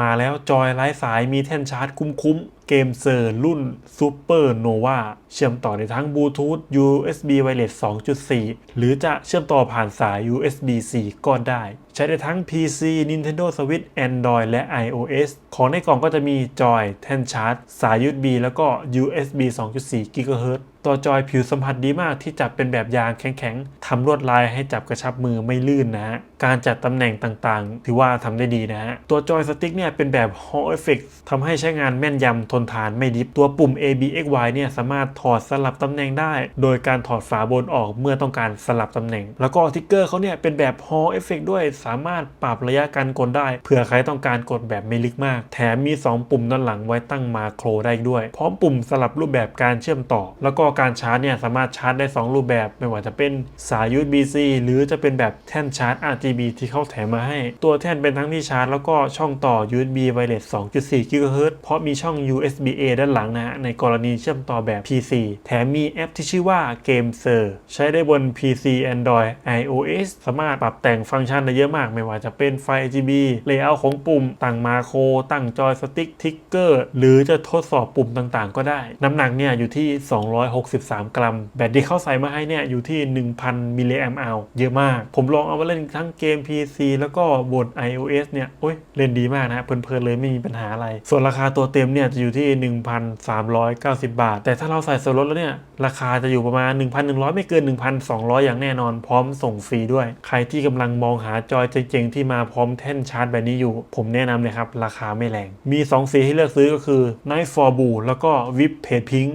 มาแล้วจอยไร้สายมีแท่นชาร์จคุ้มๆเกมเซอร์รุ่น Super Nova เชื่อมต่อได้ทั้งบลูทูธ USB Wireless 2.4 หรือจะเชื่อมต่อผ่านสาย USB-C ก็ได้ ใช้ได้ทั้ง PC Nintendo Switch Android และ iOS ของในกล่องก็จะมีจอยแท่นชาร์จ สาย USB แล้วก็ USB 2.4 GHz ตัวจอยผิวสัมผัสดีมากที่จับเป็นแบบยางแข็งๆทำลวดลายให้จับกระชับมือไม่ลื่นนะฮะ การจัดตำแหน่งต่างๆ ถือว่าทำได้ดีนะฮะ ตัวจอยสติ๊กเนี่ยเป็นแบบ Hall Effect ทำให้ใช้งานแม่นยำทนทานไม่ดิบตัวปุ่ม A B X Y เนี่ยสามารถถอดสลับตำแหน่งได้ โดยการถอดฝาบนออกเมื่อต้องการสลับตำแหน่ง แล้วก็ทิกเกอร์เขาเนี่ยเป็นแบบ Hall Effect ด้วยสามารถปรับระยะการกดได้เผื่อใครต้องการกดแบบไม่ลึกมาก แถมมี 2 ปุ่มด้านหลังไว้ตั้งมาโครได้ด้วย พร้อมปุ่มสลับรูปแบบการเชื่อมต่อ แล้วก็การชาร์จเนี่ยสามารถชาร์จได้ 2 รูปแบบ ไม่ว่าจะเป็นสาย USB-C หรือจะเป็นแบบแท่นชาร์จ RGB ที่เขาแถมมาให้ ตัวแท่นเป็นทั้งที่ชาร์จแล้วก็ช่องต่อ USB Wireless 2.4 GHz เพราะมีช่อง USB-A ด้านหลังนะฮะในกรณีเชื่อมต่อแบบ PC แถมมีแอปที่ชื่อว่า Game s e r ใช้ได้บน PC Android iOS สามารถปรับแต่งฟังก์ชันได้เยอะมาก ไม่ว่าจะเป็นไฟ RGB Layout ของปุ่ม ตั้งมาโคร ตั้งจอยสติ๊กทิกเกอร์หรือจะทดสอบปุ่มต่างๆ ก็ได้ น้ำหนักเนี่ยอยู่ที่ 263 กรัม แบตที่เขาใส่มาให้เนี่ยอยู่ที่ 1,000 มิลลิแอมป์อเยอะมาก ผมลองเอามาเล่นทั้งเกม PC แล้วก็บน iOS เนี่ยโอ้ยเล่นดีมากนะเพลินๆเลยไม่มีปัญหาอะไร ส่วนราคาตัวเต็มเนี่ยจะอยู่ที่ 1,390 บาท แต่ถ้าเราใส่ส่วนลดแล้วเนี่ย ราคาจะอยู่ประมาณ 1,100 ไม่เกิน 1,200 อย่างแน่นอน พร้อมส่งฟรีด้วย ใครที่กำลังมองหาจอยเจ๋งๆที่มาพร้อมแท่นชาร์จแบบนี้อยู่ ผมแนะนำเลยครับ ราคาไม่แรง มี 2 สีให้เลือกซื้อก็คือ Night for Blue แล้วก็ Whip Pale Pink